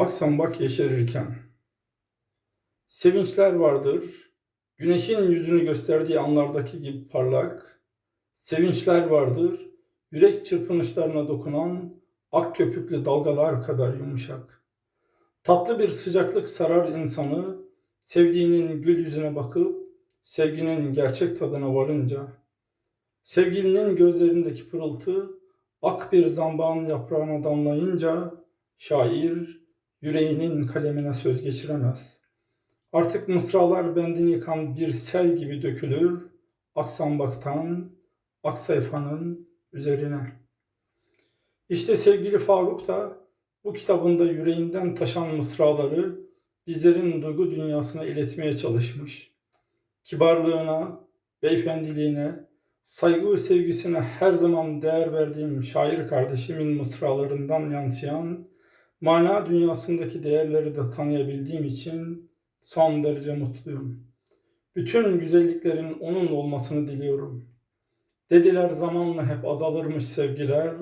Aksambak yeşerirken. Sevinçler vardır, güneşin yüzünü gösterdiği anlardaki gibi parlak. Sevinçler vardır, yürek çırpınışlarına dokunan ak köpüklü dalgalar kadar yumuşak. Tatlı bir sıcaklık sarar insanı, sevdiğinin gül yüzüne bakıp, sevginin gerçek tadına varınca. Sevgilinin gözlerindeki pırıltı, ak bir zambağın yaprağına damlayınca, şair yüreğinin kalemine söz geçiremez. Artık mısralar bendini yıkan bir sel gibi dökülür, aksambaktan, ak sayfanın üzerine. İşte sevgili Faruk da bu kitabında yüreğinden taşan mısraları bizlerin duygu dünyasına iletmeye çalışmış. Kibarlığına, beyefendiliğine, saygı ve sevgisine her zaman değer verdiğim şair kardeşimin mısralarından yansıyan mana dünyasındaki değerleri de tanıyabildiğim için son derece mutluyum. Bütün güzelliklerin onun olmasını diliyorum. Dediler zamanla hep azalırmış sevgiler,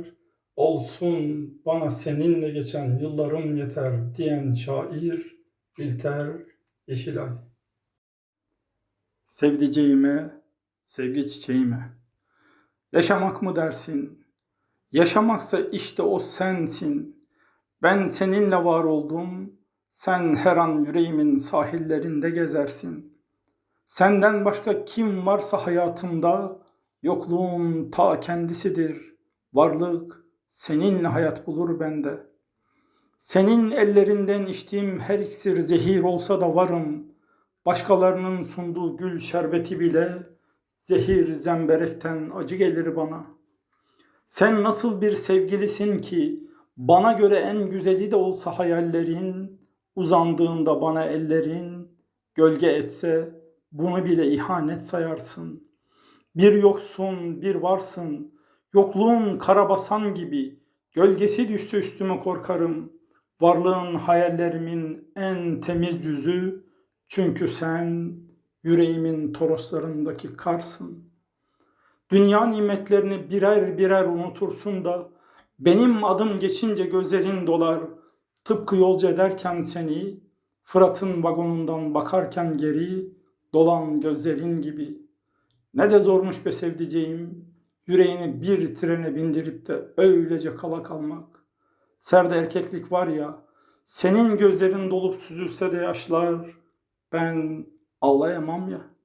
olsun bana seninle geçen yıllarım yeter diyen şair Bilter Yeşilay. Sevdiceğime, sevgi çiçeğime. Yaşamak mı dersin? Yaşamaksa işte o sensin. Ben seninle var oldum. Sen her an yüreğimin sahillerinde gezersin. Senden başka kim varsa hayatımda yokluğun ta kendisidir. Varlık seninle hayat bulur bende. Senin ellerinden içtiğim her iksir zehir olsa da varım. Başkalarının sunduğu gül şerbeti bile zehir zemberekten acı gelir bana. Sen nasıl bir sevgilisin ki bana göre en güzeli de olsa hayallerin, uzandığında bana ellerin, gölge etse bunu bile ihanet sayarsın. Bir yoksun, bir varsın, yokluğun karabasan gibi, gölgesi düştü üstüme korkarım. Varlığın hayallerimin en temiz yüzü, çünkü sen yüreğimin toroslarındaki karsın. Dünya nimetlerini birer birer unutursun da benim adım geçince gözlerin dolar. Tıpkı yolcu ederken seni Fırat'ın vagonundan bakarken geri dolan gözlerin gibi. Ne de zormuş be sevdiceğim yüreğini bir trene bindirip de öylece kala kalmak. Serde erkeklik var ya senin gözlerin dolup süzülse de yaşlar ben ağlayamam ya.''